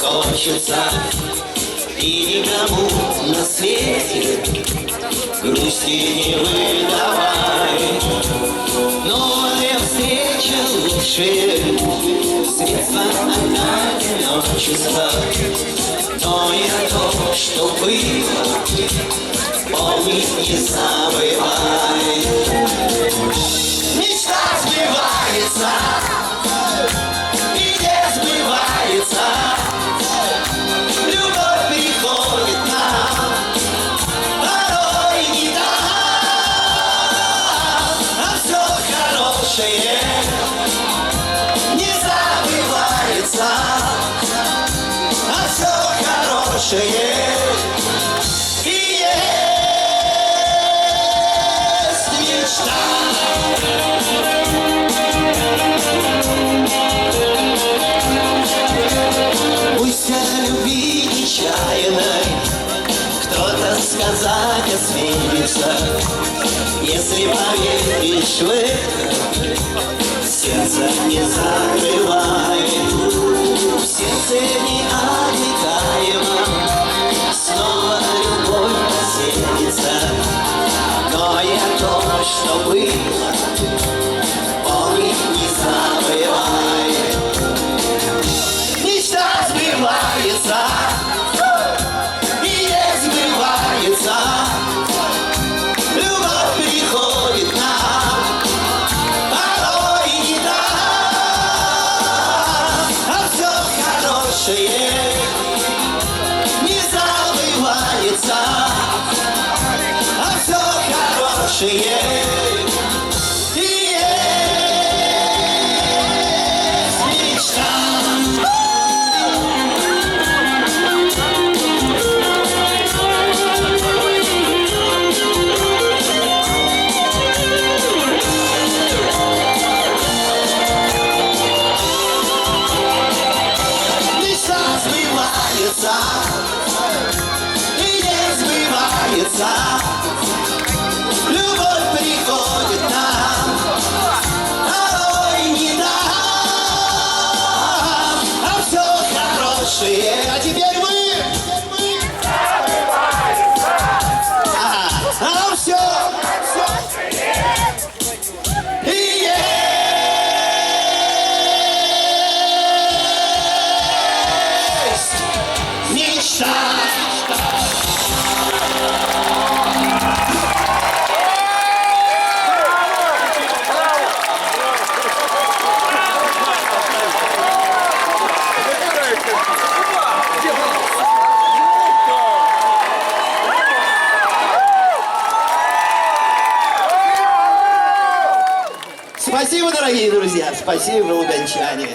хочется И никому на свете грусти не выдавай Новая встреча лучшее Средство от одиночества Но я то, что было Помнить не забывай хорошее Не забывается. А все хорошее И есть мечта. Пусть о любви нечаянной Кто-то сказать осмелится Если поверишь в это Сердце не закрывай хорошее И есть мечта Мечта Спасибо, дорогие друзья, спасибо, луганчане.